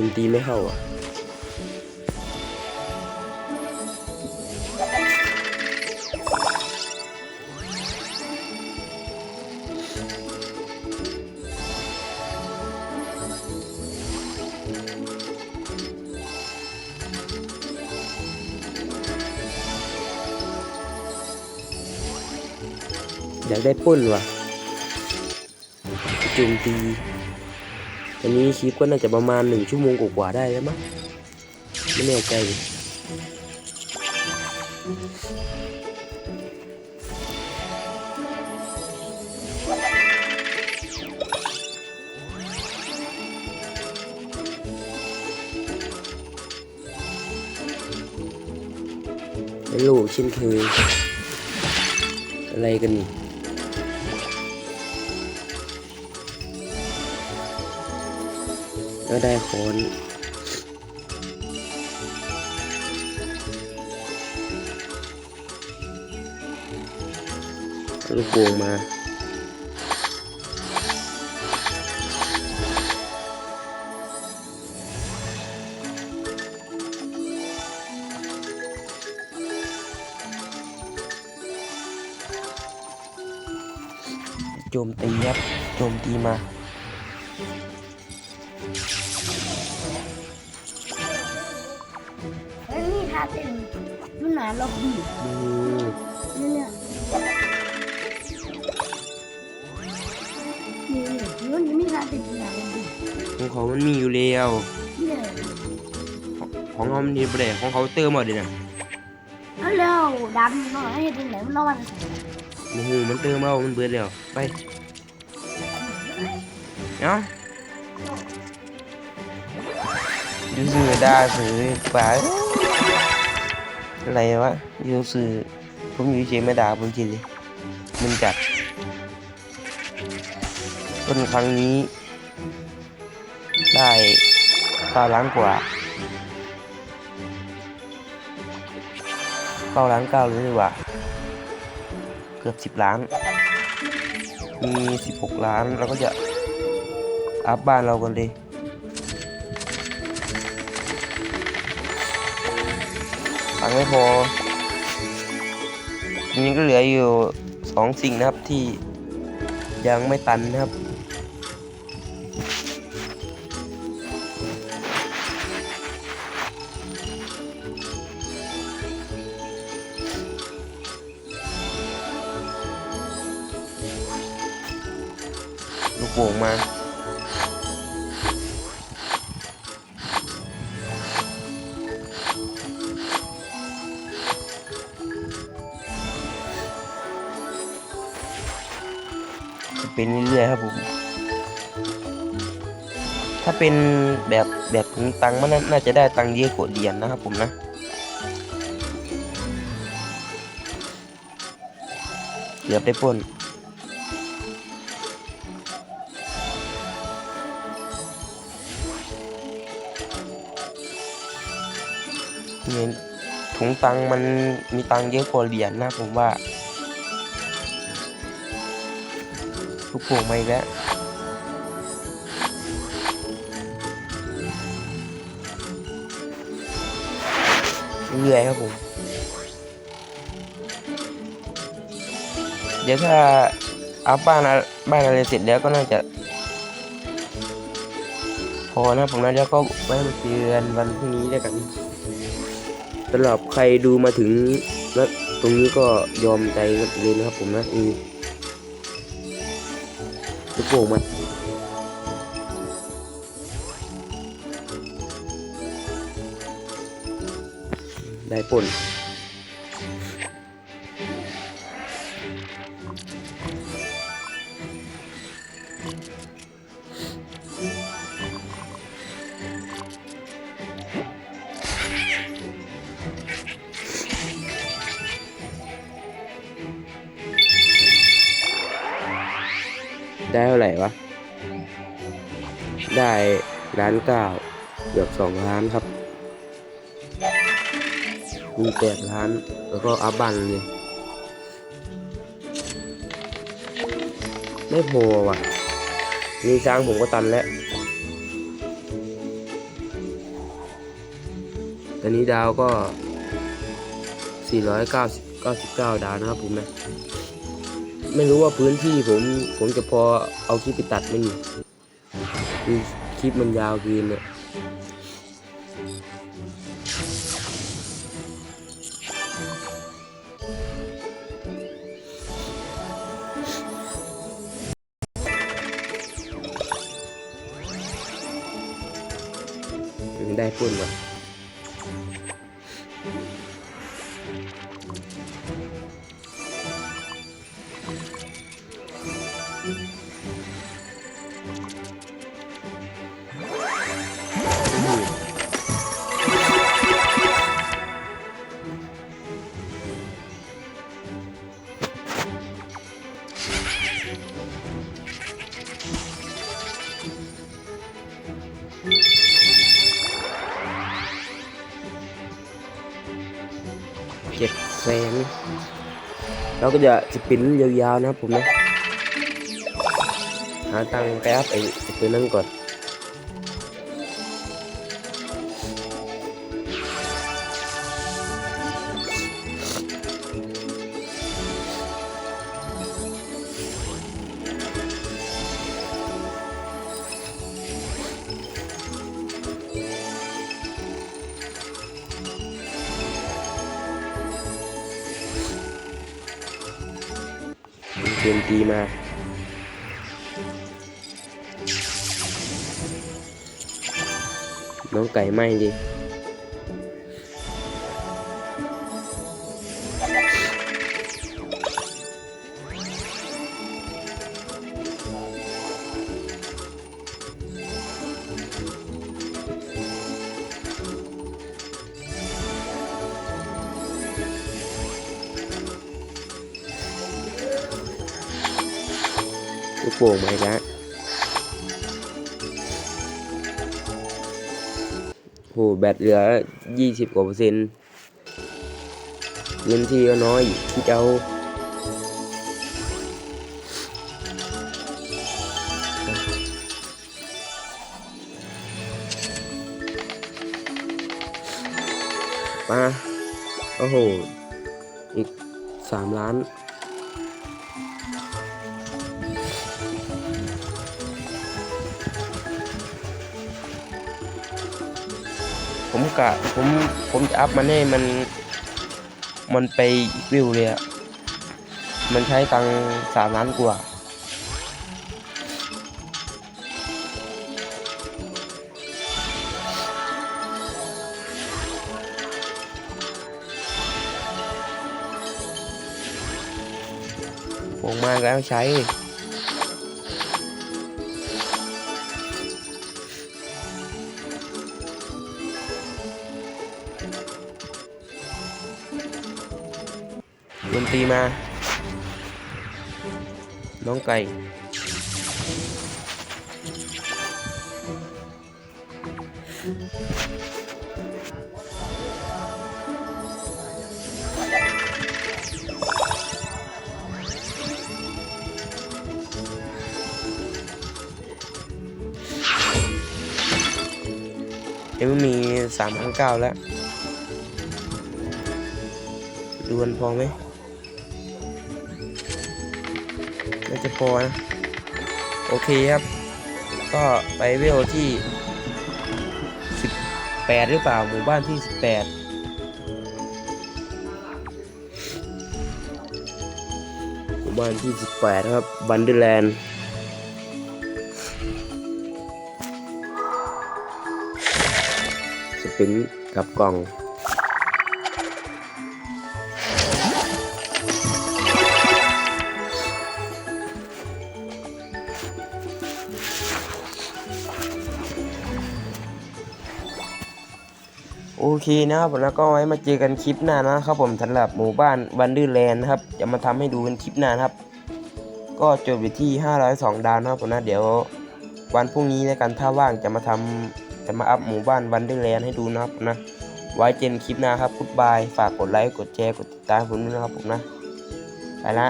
มันตีไม่เข้าอะอยากได้ปล้นว่ะโจมตี อันนี้คลิปก็น่าจะประมาณหนึ่งชั่วโมงกว่าๆได้แล้วมั้งไม่แน่ใจไม่รู้เช่นเคยอะไรกันนี่ ก็ได้โคนลูกโป่งมาโจมตีครับโจมตีมาาเต็มมันหนาล็อบบี้อืมนี่เนี่ยนี่นี่มันมีทาเต็มหนาล็อบบี้ของเขามันมีอยู่แล้วเนี่ยของเขามันมีแบรนด์ของเขาเติมหมดเลยนะเอาเร็วดำหน่อยให้ตรงไหนมันนอนใส่โอ้โหมันเติมเอามันเบิดแล้วไปเนาะยูสื่อด่าสื่อป่า อะไรวะยูสื่อผมอยู่เฉยไม่ด่าผมจริงเลยมันจัดต้นครั้งนี้ ได้เก้าล้านกว่าเก้าล้านเก้าเลยดีกว่า เกือบสิบล้าน มีสิบหกล้านเราก็จะอัพบ้านเรากันเลย งค์ไม่พอทีนี้ก็เหลืออยู่สองสิ่งนะครับที่ยังไม่ตันนะครับ ลูกโป่งมา จะเป็นเรื่อยๆครับผม ถ้าเป็นแบบแบบถุงตังมันน่าจะได้ตังเยอะกว่าเหรียญนะครับผมนะเกือบได้ปนเนี่ยถุงตังมันมีตังเยอะกว่าเหรียญนะผมว่า กโป่งมาอีกแล้วเรื่อยครับผม เดี๋ยวถ้าอัพบ้านบ้านอะไรเสร็จแล้วก็น่าจะพอนะผมนะแล้วก็ไว้มาเจอกันวันพรุ่งนี้แล้วกันสำหรับใครดูมาถึงแล้วตรงนี้ก็ยอมใจเลยนะครับผมนะอือ ลูกโป่งมได้ผล ได้เท่าไหร่วะ ได้ล้านเก้าเกือบสองล้านครับ มีแปดล้าน แล้วก็อัพบันเลยไม่พอว่ะนี่ช้างผมก็ตันแล้ว ตอนนี้ดาวก็ 499 ดาวนะครับผมนะ ไม่รู้ว่าพื้นที่ผมผมจะพอเอาคลิปไปตัดไหมนี่คือคลิปมันยาวเกินเนี่ยถึงได้พุ่นว่ะ เจ็ดแสนเราก็จะสปินยาวๆนะครับผมนะ หาตังค์ไปอัพไอ้ไอ้ตัวนั้นก่อน เกมตีมาน้องไก่ไหมดิ ลูกโป่งมาอีกแล้วโหแบตเหลือยี่สิบกว่าเปอร์เซ็นต์พื้นที่ก็น้อยที่จะเอามาโอ้โห อีกสามล้าน ผมกะผมผมจะอัพมันให้มัน มันไปอีกวิวเลยอะมันใช้ตังสามล้านกว่าผมมาแล้วใช้ ดนตรีมา น้องไก่เอ็มมีสามพันเก้าแล้ว ดวนพอไหมาจะพอนะโอเคครับ ก็ไปเวลที่ 18 หรือเปล่าหมู่บ้านที่ 18 หมู่บ้านที่ 18 ครับบันเดอร์แลนด์สปินกับกล่อง โอเคนะครับผมแล้วก็ไว้มาเจอกันคลิปหน้านะครับผมสำหรับหมู่บ้านวันดื้อแลนด์นะครับจะมาทำให้ดูกันคลิปหน้านครับ ก็จบอยู่ที่ 502 ดาวนะครับผมนะเดี๋ยววันพรุ่งนี้ในการถ้าว่างจะมาทำจะมาอัพหมู่บ้านวันดื้อแลนด์ให้ดูนะครับผมนะ ไว้เจนคลิปหน้าครับกุดบายฝากกดไลค์กดแชร์กดติดตามผมด้วยนะครับผมนะไปละ